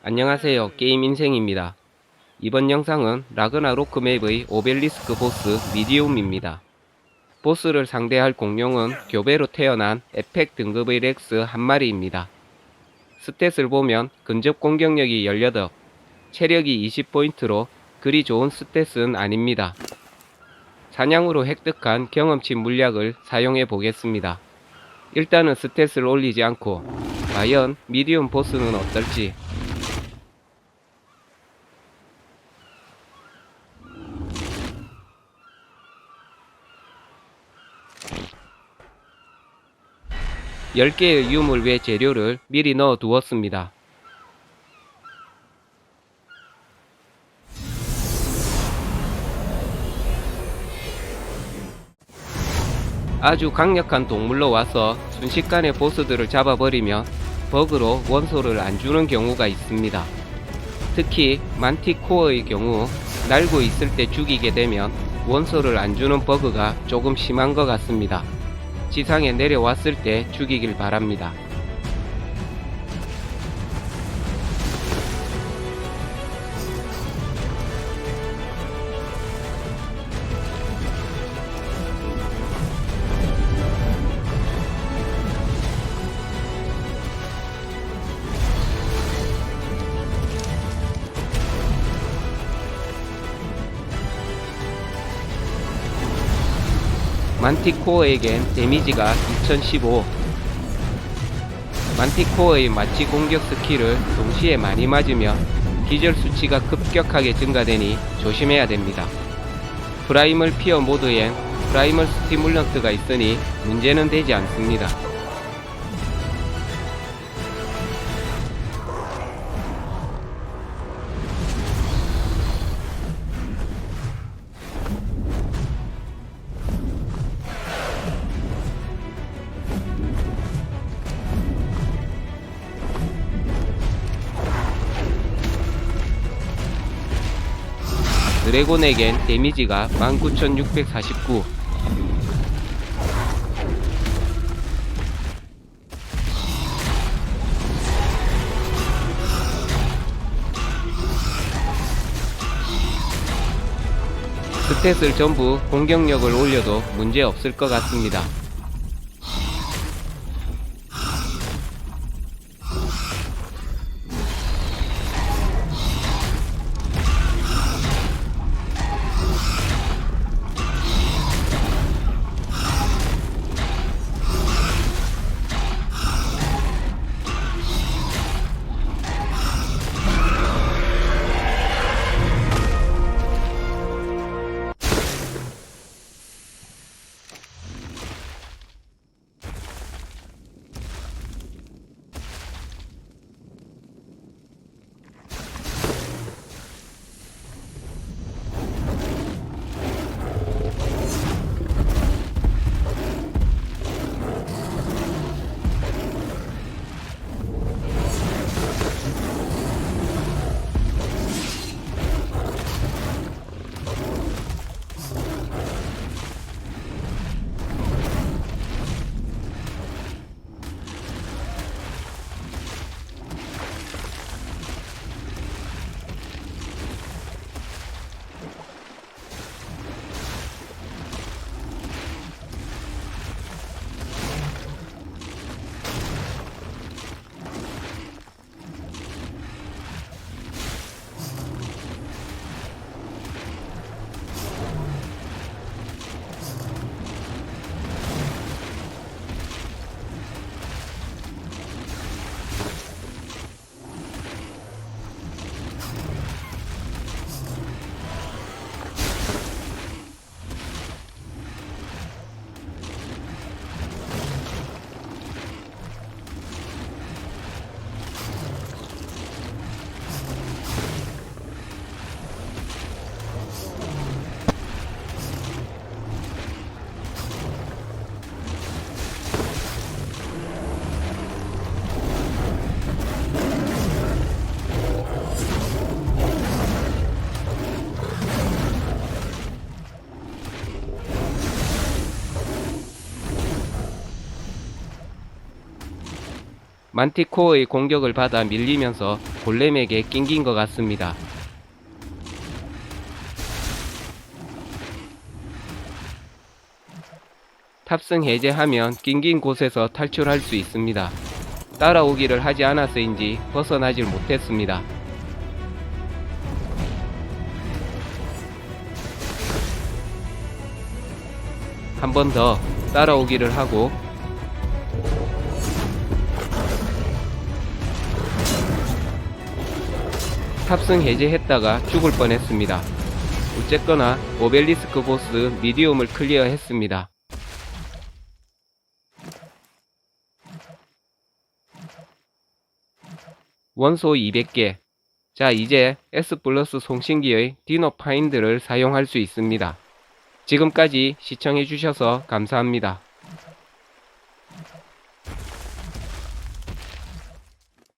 안녕하세요. 게임 인생입니다. 이번 영상은 라그나로크 맵의 오벨리스크 보스 미디움입니다. 보스를 상대할 공룡은 교배로 태어난 에펙 등급의 렉스 한 마리입니다. 스탯을 보면 근접 공격력이 18, 체력이 20포인트로 그리 좋은 스탯은 아닙니다. 사냥으로 획득한 경험치 물약을 사용해 보겠습니다. 일단은 스탯을 올리지 않고 과연 미디움 보스는 어떨지 열 개의 유물 외 재료를 미리 넣어 두었습니다. 아주 강력한 동물로 와서 순식간에 보스들을 잡아버리면 버그로 원소를 안 주는 경우가 있습니다. 특히 만티코어의 경우 날고 있을 때 죽이게 되면 원소를 안 주는 버그가 조금 심한 것 같습니다. 지상에 내려왔을 때 죽이길 바랍니다. 만티코어에겐 데미지가 2015 만티코어의 마취 공격 스킬을 동시에 많이 맞으면 기절 수치가 급격하게 증가되니 조심해야 됩니다. 프라이멀 피어 모드엔 프라이멀 스티뮬런트가 있으니 문제는 되지 않습니다. 드래곤에겐 데미지가 19649 스탯을 전부 공격력을 올려도 문제 없을 것 같습니다. 만티코어의 공격을 받아 밀리면서 골렘에게 낑긴 것 같습니다. 탑승 해제하면 낑긴 곳에서 탈출할 수 있습니다. 따라오기를 하지 않아서인지 벗어나질 못했습니다. 한 번 더 따라오기를 하고 탑승 해제했다가 죽을 뻔했습니다. 어쨌거나 오벨리스크 보스 미디움을 클리어했습니다. 원소 200개. 자, 이제 S 플러스 송신기의 디노 파인드를 사용할 수 있습니다. 지금까지 시청해주셔서 감사합니다.